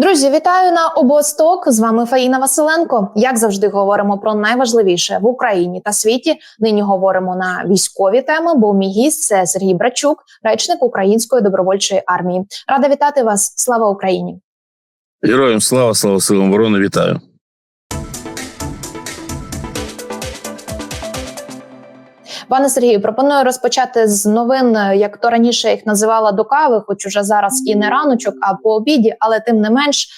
Друзі, вітаю на обосток. З вами Фаїна Василенко. Як завжди, говоримо про найважливіше в Україні та світі. Нині говоримо на військові теми. Бо мій гість це Сергій Брачук, речник Української добровольчої армії. Рада вітати вас. Слава Україні! Героям слава, слава силам оборони, вітаю. Пане Сергію, пропоную розпочати з новин, як то раніше їх називала до кави, хоч уже зараз і не раночок, а по обіді, але тим не менш.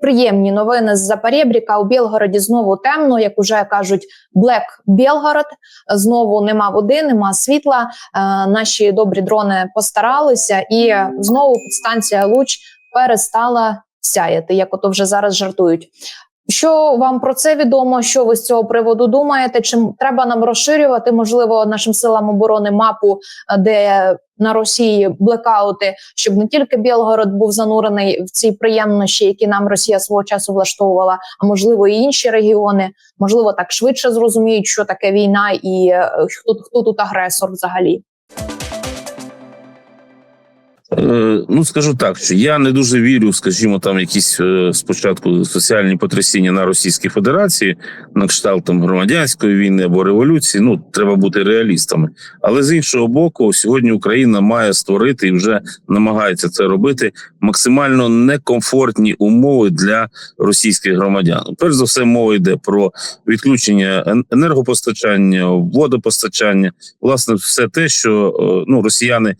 Приємні новини з Запорєбріка у Білгороді знову темно, як уже кажуть, Блек Білгород. Знову нема води, нема світла. Е, наші добрі дрони постаралися, і знову станція Луч перестала сяяти, як ото вже зараз жартують. Що вам про це відомо? Що ви з цього приводу думаєте? Чим треба нам розширювати, можливо, нашим силам оборони мапу, е, де на Росії блекаути, щоб не тільки Білгород був занурений в ці приємності, які нам Росія свого часу влаштовувала, а можливо і інші регіони, можливо, так швидше зрозуміють, що таке війна, і е, хто хто тут агресор взагалі. Е, ну скажу так, що я не дуже вірю, скажімо, там якісь е, спочатку соціальні потрясіння на Російській Федерації, на кшталт там громадянської війни або революції. Ну треба бути реалістами. Але з іншого боку, сьогодні Україна має створити і вже намагається це робити максимально некомфортні умови для російських громадян. Перш за все, мова йде про відключення енергопостачання, водопостачання, власне, все те, що е, ну росіяни,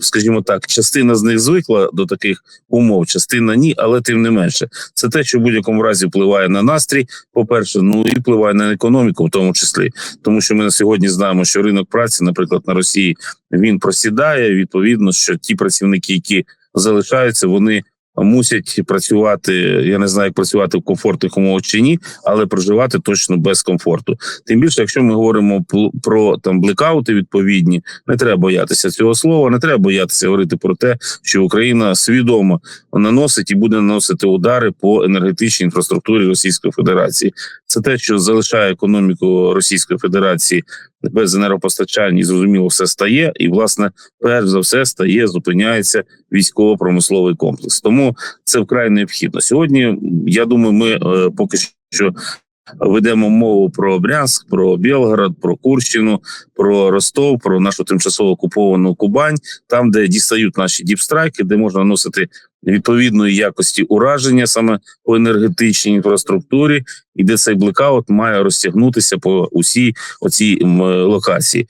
скажімо так, частина з них звикла до таких умов, частина ні, але тим не менше, це те, що в будь-якому разі впливає на настрій. По перше, ну і впливає на економіку, в тому числі, тому що ми на сьогодні знаємо, що ринок праці, наприклад, на Росії він просідає. Відповідно, що ті працівники, які залишаються, вони мусять працювати. Я не знаю, як працювати в комфортних умовах чи ні, але проживати точно без комфорту. Тим більше, якщо ми говоримо про там блекаути відповідні, не треба боятися цього слова, не треба боятися говорити про те, що Україна свідомо наносить і буде наносити удари по енергетичній інфраструктурі Російської Федерації. Це те, що залишає економіку Російської Федерації без енергопостачання, і зрозуміло, все стає, і власне, перш за все, стає, зупиняється військово-промисловий комплекс. Тому це вкрай необхідно. Сьогодні я думаю, ми е, поки що. Ведемо мову про Брянськ, про Білгород, про Курщину, про Ростов, про нашу тимчасово окуповану Кубань, там, де дістають наші діпстрайки, де можна наносити відповідної якості ураження саме по енергетичній інфраструктурі, і де цей блекаут має розтягнутися по усій оцій локації.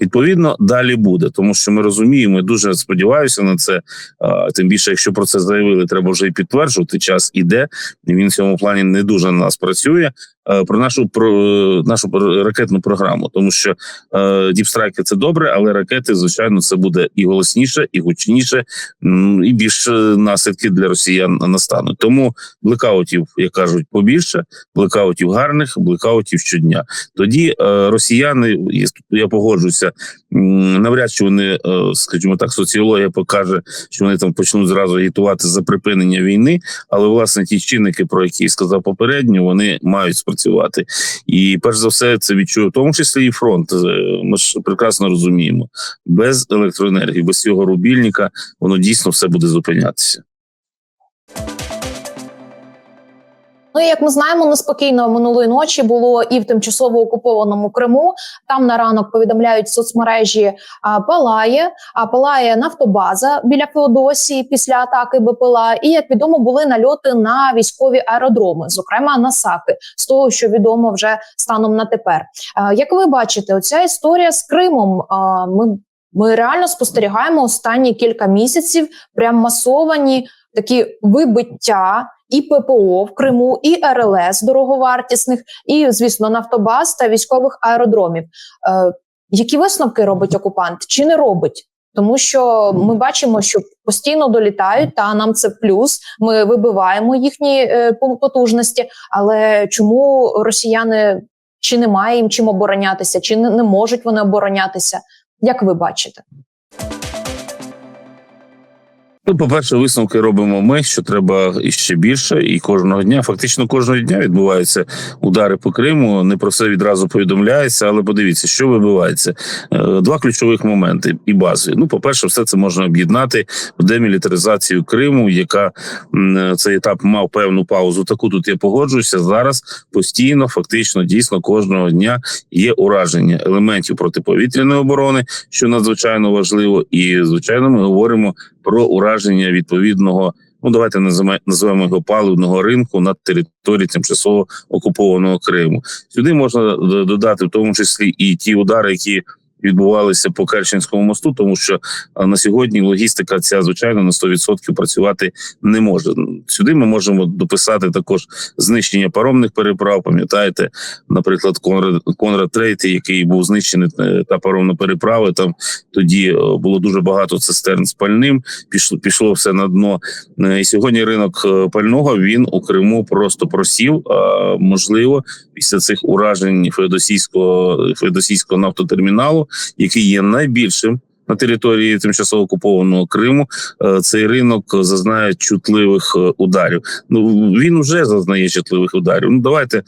Відповідно, далі буде, тому що ми розуміємо, дуже сподіваюся на це. Тим більше, якщо про це заявили, треба вже і підтверджувати. Час іде. Він в цьому плані не дуже на нас працює. Е, про нашу про нашу ракетну програму, тому що е, діпстрайки це добре, але ракети, звичайно, це буде і голосніше, і гучніше, і більше наслідки для росіян настануть. Тому блекаутів, як кажуть, побільше блекаутів гарних, блекаутів щодня. Тоді е, росіяни, я погоджуся, навряд чи вони, е, скажімо так, соціологія покаже, що вони там почнуть зразу агітувати за припинення війни. Але власне ті чинники, про які я сказав попередньо, вони мають спрацювати. І перш за все, це відчує в тому числі і фронт. Е, ми ж прекрасно розуміємо, без електроенергії, без цього рубільника воно дійсно все буде зупинятися. Ну як ми знаємо, неспокійно минулої ночі було і в тимчасово окупованому Криму. Там на ранок повідомляють соцмережі а, палає, а палає нафтобаза біля Феодосії після атаки БПЛА. І як відомо, були нальоти на військові аеродроми, зокрема на САКи, з того, що відомо вже станом на тепер. А, як ви бачите, оця історія з Кримом. А, ми ми реально спостерігаємо останні кілька місяців прям масовані такі вибиття і ППО в Криму, і РЛС дороговартісних, і звісно, нафтобаз та військових аеродромів. Е, Які висновки робить окупант чи не робить? Тому що ми бачимо, що постійно долітають, та нам це плюс. Ми вибиваємо їхні е, потужності. Але чому росіяни чи немає їм чим оборонятися, чи не, не можуть вони оборонятися? Як ви бачите? Ну, по-перше, висновки робимо ми, що треба іще більше, і кожного дня, фактично кожного дня відбуваються удари по Криму. Не про це відразу повідомляється, але подивіться, що вибивається. Е, Два ключових моменти і базові. Ну, по-перше, все це можна об'єднати в демілітаризацію Криму, яка м, цей етап мав певну паузу. Таку тут я погоджуюся. Зараз постійно, фактично, дійсно кожного дня є ураження елементів протиповітряної оборони, що надзвичайно важливо, і звичайно, ми говоримо про ураження відповідного. Ну, давайте називаємо його паливного ринку на території тимчасово окупованого Криму. Сюди можна додати в тому числі і ті удари, які відбувалися по Керченському мосту, тому що на сьогодні логістика ця звичайно на 100% працювати не може. Сюди ми можемо дописати також знищення паромних переправ. Пам'ятаєте, наприклад, Конрад Конрад Третій, який був знищений е, та паромна переправа. Там тоді е, було дуже багато цистерн з пальним. Пішло пішло все на дно. Е, І сьогодні ринок е, пального він у Криму просто просів. А можливо, після цих уражень Феодосійського Феодосійського нафтотерміналу, який є найбільшим. На території тимчасово окупованого Криму е, цей ринок зазнає чутливих е, ударів. Ну він вже зазнає чутливих ударів. Ну давайте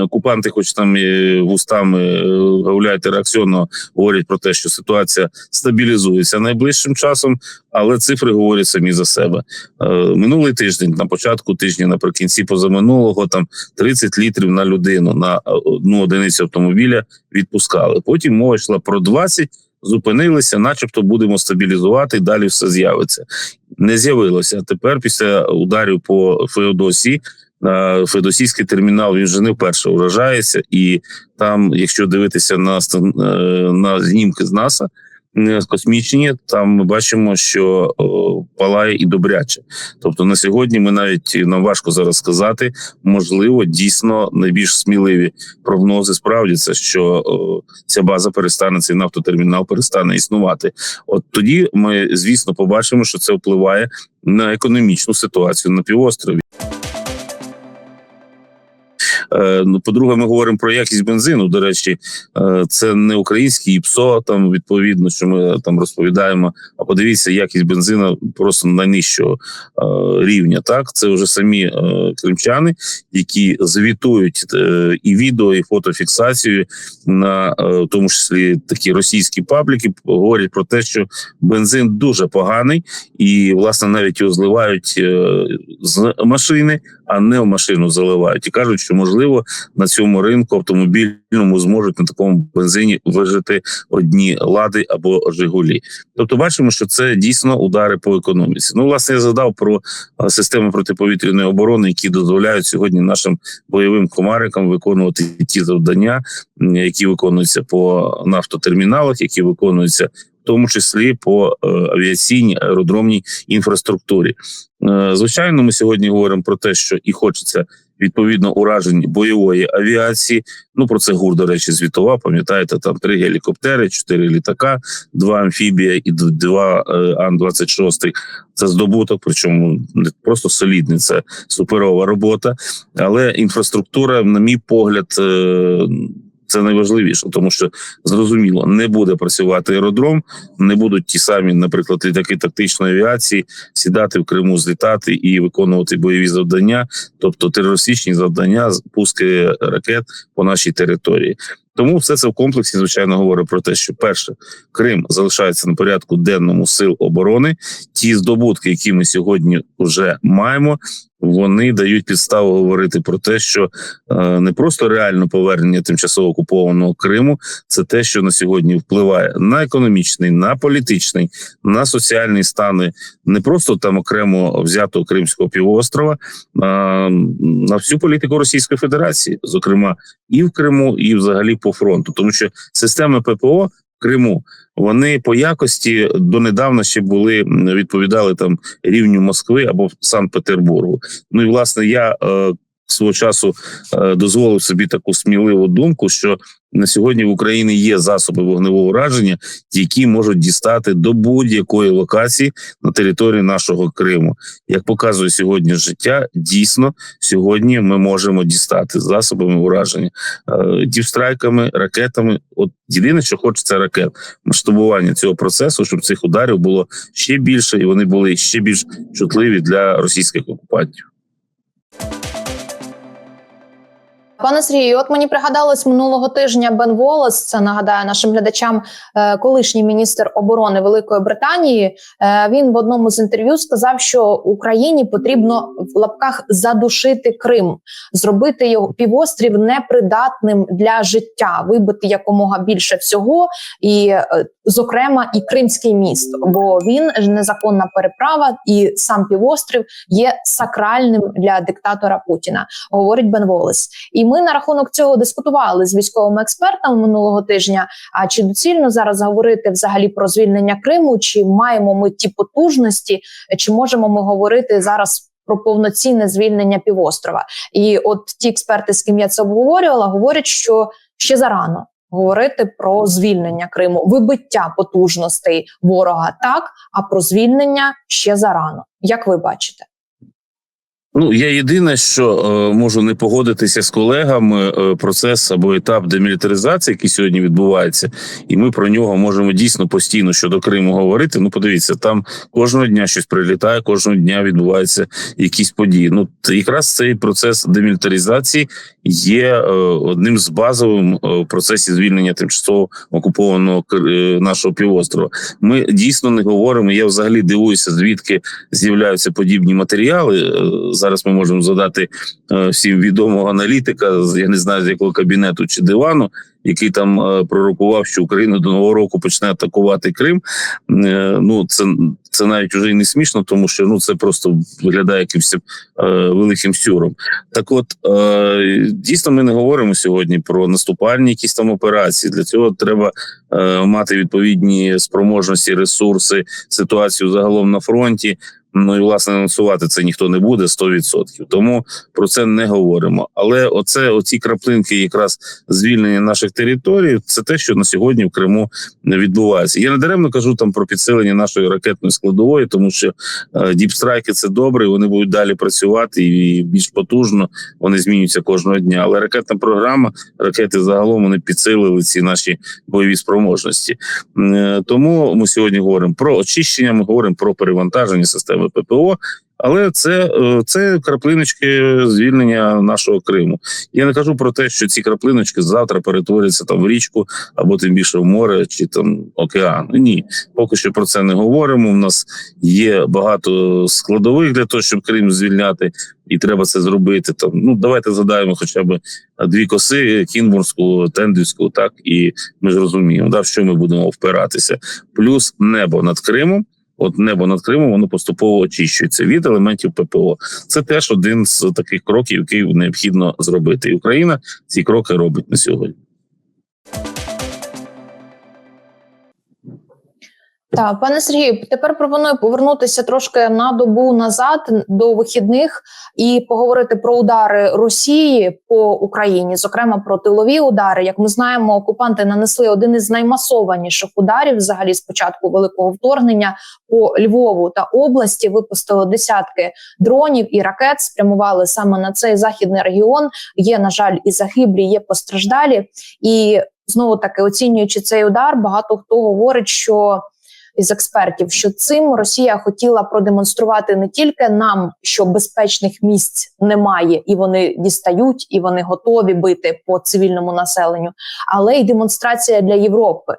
окупанти, хоч там і вустами е, гуляють реакціонно, говорять про те, що ситуація стабілізується найближчим часом, але цифри говорять самі за себе. Е, Минулий тиждень, на початку тижня, наприкінці позаминулого, там 30 літрів на людину на е, одну одиницю автомобіля відпускали. Потім мова йшла про 20, зупинилися, начебто будемо стабілізувати, далі все з'явиться. Не з'явилося. Тепер, після ударів по Феодосії, е, Феодосійський термінал він вже не вперше вражається, і там, якщо дивитися на, е, на знімки з НАСА, космічні, там ми бачимо, що палає і добряче. Тобто на сьогодні ми навіть нам важко зараз сказати, можливо, дійсно найбільш сміливі прогнози справдяться, що ця база перестане, цей нафтотермінал перестане існувати. От тоді ми, звісно, побачимо, що це впливає на економічну ситуацію на півострові. Е, Ну, по-друге, ми говоримо про якість бензину. До речі, е, це не український ІПСО, там відповідно, що ми там розповідаємо. А подивіться, якість бензина просто найнижчого е, рівня. Так, це вже самі е, кримчани, які звітують е, і відео, і фотофіксацію на е, в тому числі такі російські пабліки, говорять про те, що бензин дуже поганий, і власне навіть його зливають е, з машини, а не в машину заливають. І кажуть, що можливо на цьому ринку автомобільному зможуть на такому бензині вижити одні лади або Жигулі. Тобто, бачимо, що це дійсно удари по економіці. Ну, власне, я згадав про системи протиповітряної оборони, які дозволяють сьогодні нашим бойовим комарикам виконувати ті завдання, які виконуються по нафтотерміналах, які виконуються. Тому числі по е, авіаційній аеродромній інфраструктурі, Е, звичайно, ми сьогодні говоримо про те, що і хочеться відповідно уражень бойової авіації. Ну про це гур, до речі, звітував. Пам'ятаєте, там три гелікоптери, чотири літака, два амфібія і два е, Ан-26. Це здобуток, причому не просто солідний, це суперова робота. Але інфраструктура, на мій погляд, це найважливіше, тому що зрозуміло, не буде працювати аеродром, не будуть ті самі, наприклад, літаки тактичної авіації сідати в Криму, злітати і виконувати бойові завдання, тобто терористичні завдання, пуски ракет по нашій території. Тому все це в комплексі, звичайно, говорить про те, що перше, Крим залишається на порядку денному сил оборони. Ті здобутки, які ми сьогодні вже маємо, вони дають підставу говорити про те, що е, не просто реально повернення тимчасово окупованого Криму, це те, що на сьогодні впливає на економічний, на політичний, на соціальні стани не просто там окремо взятого Кримського півострова, а на всю політику Російської Федерації, зокрема і в Криму, і взагалі по фронту, тому що системи ППО Криму вони по якості донедавна ще були відповідали там рівню Москви або Санкт-Петербургу. Ну і власне я. Свого часу е, дозволив собі таку сміливу думку, що на сьогодні в Україні є засоби вогневого ураження, які можуть дістати до будь-якої локації на території нашого Криму. Як показує сьогодні життя, дійсно сьогодні ми можемо дістати засобами ураження е, дівстрайками, ракетами. От єдине, що хочеться ракет, масштабування цього процесу, щоб цих ударів було ще більше, і вони були ще більш чутливі для російських окупантів. Пане Сергію, от мені пригадалось минулого тижня Бен Волос. Це нагадаю нашим глядачам, е, колишній міністр оборони Великої Британії. Е, Він в одному з інтерв'ю сказав, що Україні потрібно в лапках задушити Крим, зробити його півострів непридатним для життя, вибити якомога більше всього, і е, зокрема і Кримський міст, бо він незаконна переправа, і сам півострів є сакральним для диктатора Путіна, говорить Бен Волес. І ми на рахунок цього дискутували з військовими експертами минулого тижня. А чи доцільно зараз говорити взагалі про звільнення Криму? Чи маємо ми ті потужності, чи можемо ми говорити зараз? Про повноцінне звільнення півострова, і от ті експерти, з ким я це обговорювала, говорять, що ще зарано говорити про звільнення Криму, вибиття потужностей ворога так, а про звільнення ще зарано. Як ви бачите? Ну я єдине, що е, можу не погодитися з колегами. Е, процес або етап демілітаризації, який сьогодні відбувається, і ми про нього можемо дійсно постійно щодо Криму говорити. Ну, подивіться, там кожного дня щось прилітає, кожного дня відбуваються якісь події. Ну якраз цей процес демілітаризації є е, одним з базовим е, в процесі звільнення тимчасово окупованого е, нашого півострова. Ми дійсно не говоримо. Я взагалі дивуюся, звідки з'являються подібні матеріали. Е, Зараз ми можемо задати е, всім відомого аналітика, я не знаю з якого кабінету чи дивану, який там е, пророкував, що Україна до нового року почне атакувати Крим. Е, Ну це це навіть вже і не смішно, тому що ну це просто виглядає якимось великим сюром. Так, от дійсно, ми не говоримо сьогодні про наступальні якісь там операції. Для цього треба мати відповідні спроможності, ресурси, ситуацію загалом на фронті. Ну і власне анонсувати це ніхто не буде 100%. Тому про це не говоримо. Але оце оці краплинки, якраз звільнення наших територій, це те, що на сьогодні в Криму відбувається. Я не даремно кажу там про підсилення нашої ракетної складової, тому що е, діпстрайки це добре, вони будуть далі працювати і більш потужно вони змінюються кожного дня. Але ракетна програма, ракети загалом вони підсилили ці наші бойові спроможності. Е, Тому ми сьогодні говоримо про очищення, ми говоримо про перевантаження системи ППО. Але це, е, це краплиночки звільнення нашого Криму. Я не кажу про те, що ці краплиночки завтра перетворяться там в річку або тим більше в море чи там океан. Ні, поки що про це не говоримо. У нас є багато складових для того, щоб Крим звільняти, і треба це зробити. Там ну давайте задаємо хоча б дві коси: Кінбурзьку, Тендівську, так і ми зрозуміємо, да, в що ми будемо впиратися. Плюс небо над Кримом. От небо над Кримом воно поступово очищується від елементів ППО. Це теж один з таких кроків, який необхідно зробити. І Україна ці кроки робить на сьогодні. Так, пане Сергію, тепер пропоную повернутися трошки на добу назад до вихідних і поговорити про удари Росії по Україні, зокрема про тилові удари. Як ми знаємо, окупанти нанесли один із наймасованіших ударів взагалі з початку великого вторгнення по Львову та області. Випустили десятки дронів і ракет, спрямували саме на цей західний регіон. Є на жаль, і загиблі, є постраждалі, і знову таки оцінюючи цей удар, багато хто говорить, що із експертів, що цим Росія хотіла продемонструвати не тільки нам, що безпечних місць немає, і вони дістають, і вони готові бити по цивільному населенню, але й демонстрація для Європи.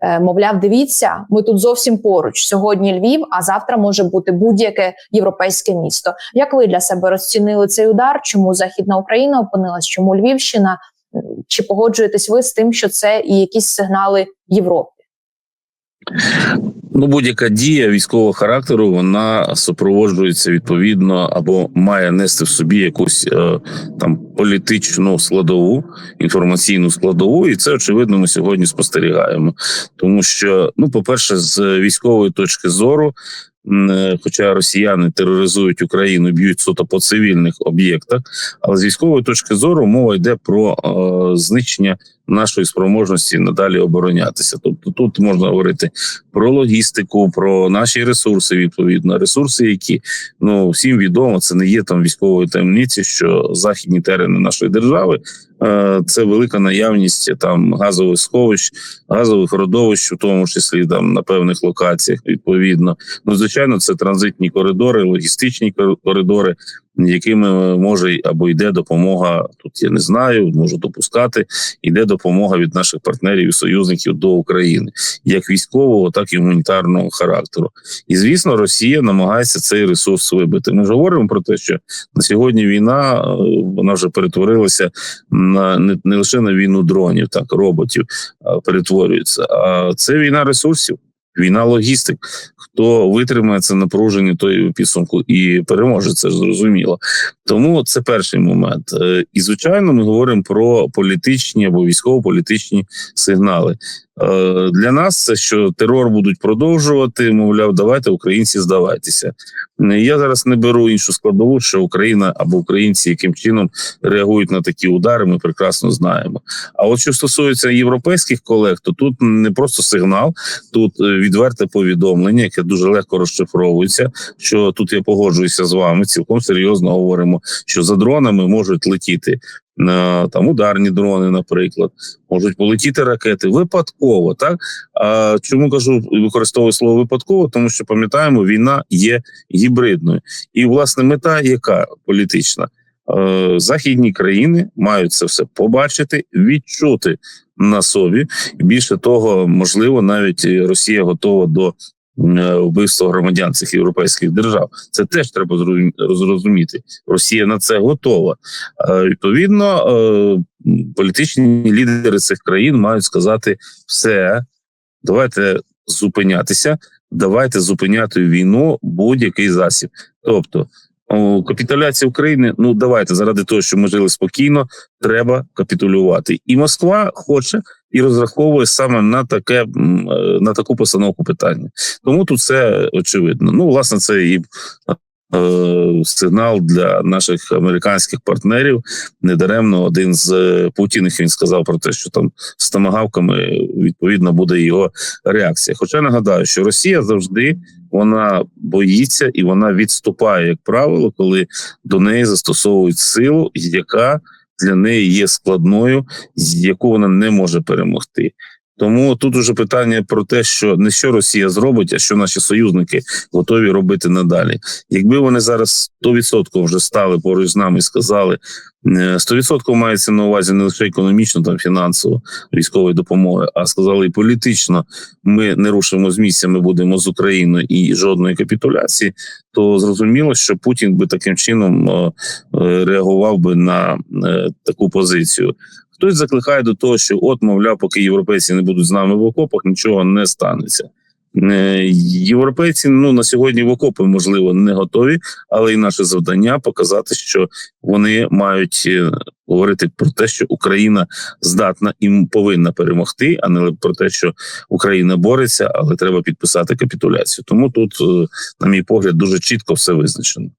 Е, Мовляв, дивіться, ми тут зовсім поруч. Сьогодні Львів, а завтра може бути будь-яке європейське місто. Як ви для себе розцінили цей удар? Чому Західна Україна опинилась? Чому Львівщина? Чи погоджуєтесь ви з тим, що це і якісь сигнали Європи? Ну, будь-яка дія військового характеру вона супроводжується відповідно або має нести в собі якусь е, там політичну складову, інформаційну складову, і це очевидно ми сьогодні спостерігаємо. Тому що, ну, по-перше, з військової точки зору, хоча росіяни тероризують Україну, б'ють суто по цивільних об'єктах, але з військової точки зору мова йде про е, знищення нашої спроможності надалі оборонятися. Тобто тут можна говорити про логістику, про наші ресурси, відповідно, ресурси, які ну всім відомо, це не є там військовою таємниці, що західні терени нашої держави е, це велика наявність там газових сховищ, газових родовищ, у тому числі там на певних локаціях. Відповідно, ну звичайно, це транзитні коридори, логістичні кор- коридори, якими може або йде допомога. Тут я не знаю, можу допускати. Йде допомога від наших партнерів і союзників до України, як військового, так і гуманітарного характеру. І звісно, Росія намагається цей ресурс вибити. Ми ж говоримо про те, що на сьогодні війна е, вона вже перетворилася на не, не лише на війну дронів, так роботів перетворюється. А це війна ресурсів, війна логістик. Хто витримає це напруження, той підсумку і переможе. Це ж зрозуміло. Тому це перший момент. Е, І звичайно, ми говоримо про політичні або військово-політичні сигнали. Е, Для нас це що терор будуть продовжувати. Мовляв, давайте українці здавайтеся. Е, Я зараз не беру іншу складову, що Україна або українці яким чином реагують на такі удари. Ми прекрасно знаємо. А от що стосується європейських колег, то тут не просто сигнал, тут е, відверте повідомлення, яке дуже легко розшифровується. Що тут я погоджуюся з вами, цілком серйозно говоримо, що за дронами можуть летіти там ударні дрони, наприклад, можуть полетіти ракети випадково. Так а чому кажу використовую слово випадково? Тому що пам'ятаємо, війна є гібридною, і власне мета, яка політична. Е, Західні країни мають це все побачити, відчути на собі. Більше того, можливо, навіть Росія готова до вбивства громадян цих європейських держав. Це теж треба зрозуміти. Росія на це готова. Е, Відповідно, е, політичні лідери цих країн мають сказати все, давайте зупинятися, давайте зупиняти війну будь-який засіб. Тобто, капітуляція України. Ну давайте заради того, щоб ми жили спокійно, треба капітулювати. І Москва хоче і розраховує саме на таке е, на таку постановку питання. Тому тут все очевидно. Ну, власне, це і е, сигнал для наших американських партнерів. Недаремно один з е, Путіних він сказав про те, що там з томагавками відповідно буде його реакція. Хоча нагадаю, що Росія завжди вона боїться і вона відступає, як правило, коли до неї застосовують силу, яка для неї є складною, яку вона не може перемогти. Тому тут уже питання про те, що не що Росія зробить, а що наші союзники готові робити надалі. Якби вони зараз 100% вже стали поруч з нами і сказали, е, 100% мається на увазі не лише економічно, там фінансово військової допомоги, а сказали і політично. Ми не рушимо з місця, ми будемо з Україною і жодної капітуляції. То зрозуміло, що Путін би таким чином е, е, реагував би на е, таку позицію. Хтось закликає до того, що от, мовляв, поки європейці не будуть з нами в окопах, нічого не станеться. Е, Європейці ну на сьогодні в окопи можливо не готові, але і наше завдання показати, що вони мають е, говорити про те, що Україна здатна і повинна перемогти, а не про те, що Україна бореться, але треба підписати капітуляцію. Тому тут, е, на мій погляд, дуже чітко все визначено.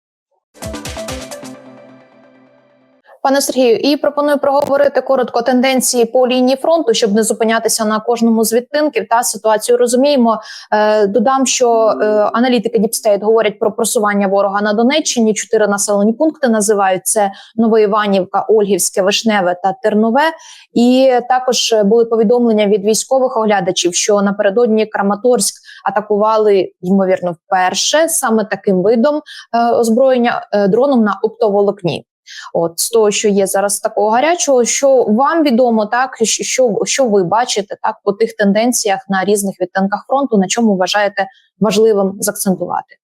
Пане Сергію, і пропоную проговорити коротко тенденції по лінії фронту, щоб не зупинятися на кожному з відтинків та ситуацію. Розуміємо. Е, додам, що е, аналітики Діпстейт говорять про просування ворога на Донеччині. Чотири населені пункти називають це Новоіванівка, Ольгівське, Вишневе та Тернове. І також були повідомлення від військових оглядачів, що напередодні Краматорськ атакували ймовірно вперше саме таким видом е, озброєння е, дроном на оптоволокні. От з того, що є зараз такого гарячого, що вам відомо, так що, що ви бачите так по тих тенденціях на різних відтинках фронту, на чому вважаєте важливим закцентувати?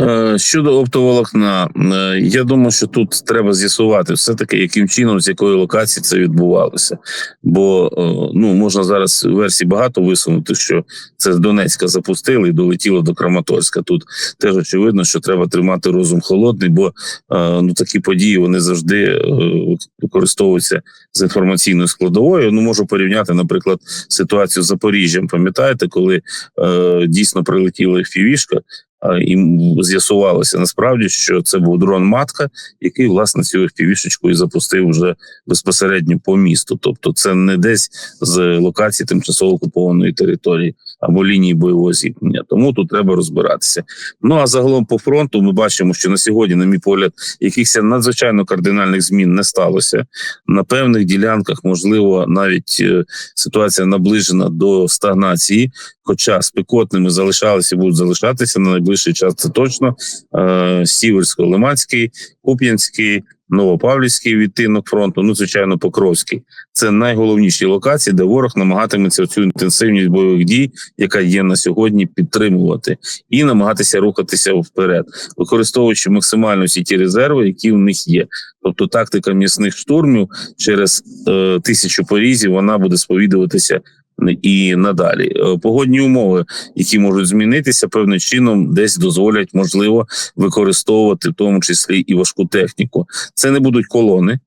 Е, Щодо оптоволокна, е, я думаю, що тут треба з'ясувати все-таки, яким чином, з якої локації це відбувалося. Бо е, ну, можна зараз версій багато висунути, що це з Донецька запустили і долетіло до Краматорська. Тут теж очевидно, що треба тримати розум холодний, бо ну, такі події вони завжди використовуються з інформаційною складовою. Ну, можу порівняти, наприклад, ситуацію з Запоріжжям. Пам'ятаєте, коли дійсно прилетіла фівішка, і з'ясувалося насправді, що це був дрон матка, який власне цю FPV-шечку і запустив вже безпосередньо по місту. Тобто, це не десь з локації тимчасово окупованої території або лінії бойового зіткнення. Тому тут треба розбиратися. Ну а загалом по фронту ми бачимо, що на сьогодні, на мій погляд, якихось надзвичайно кардинальних змін не сталося. На певних ділянках, можливо, навіть е, ситуація наближена до стагнації, хоча спекотними залишалися будуть залишатися на найближчий час. Це точно е, Сіверсько-Лиманський, Куп'янський, Новопавлівський відтинок фронту. Ну звичайно, Покровський. Це найголовніші локації, де ворог намагатиметься цю інтенсивність бойових дій, яка є на сьогодні, підтримувати і намагатися рухатися вперед, використовуючи максимально всі ті резерви, які в них є. Тобто тактика м'ясних штурмів через е, тисячу порізів вона буде сповідуватися і надалі. Е, Погодні умови, які можуть змінитися, певним чином десь дозволять можливо використовувати в тому числі і важку техніку. Це не будуть колони.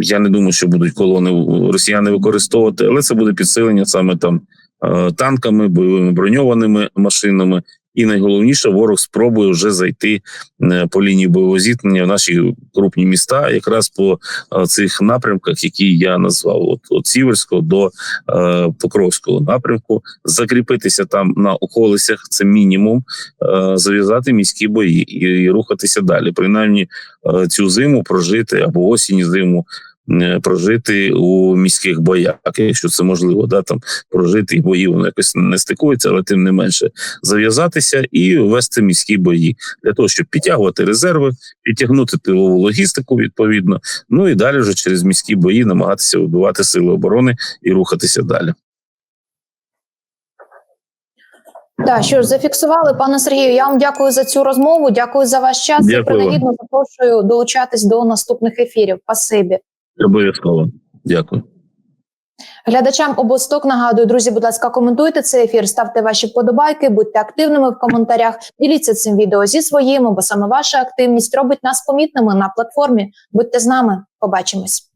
Я не думаю, що будуть колони росіяни використовувати, але це буде підсилення саме там е, танками, бойовими броньованими машинами. І найголовніше, ворог спробує вже зайти е, по лінії бойового зіткнення в наші крупні міста, якраз по е, цих напрямках, які я назвав: от, от Сіверського до е, Покровського напрямку, закріпитися там на околицях, це мінімум, е, зав'язати міські бої і, і рухатися далі. Принаймні е, цю зиму прожити або осінь зиму. Е, Прожити у міських боях, якщо це можливо, да там прожити і бої воно якось не стикується, але тим не менше зав'язатися і вести міські бої для того, щоб підтягувати резерви, підтягнути тилову логістику відповідно. Ну і далі вже через міські бої намагатися вибивати сили оборони і рухатися далі. Так, що ж зафіксували, пане Сергію. Я вам дякую за цю розмову. Дякую за ваш час. Дякую і принагідно запрошую долучатись до наступних ефірів. Спасибі. Обов'язково дякую. Глядачам обосток нагадую, друзі, будь ласка, коментуйте цей ефір, ставте ваші вподобайки, будьте активними в коментарях. Діліться цим відео зі своїми, бо саме ваша активність робить нас помітними на платформі. Будьте з нами, побачимось.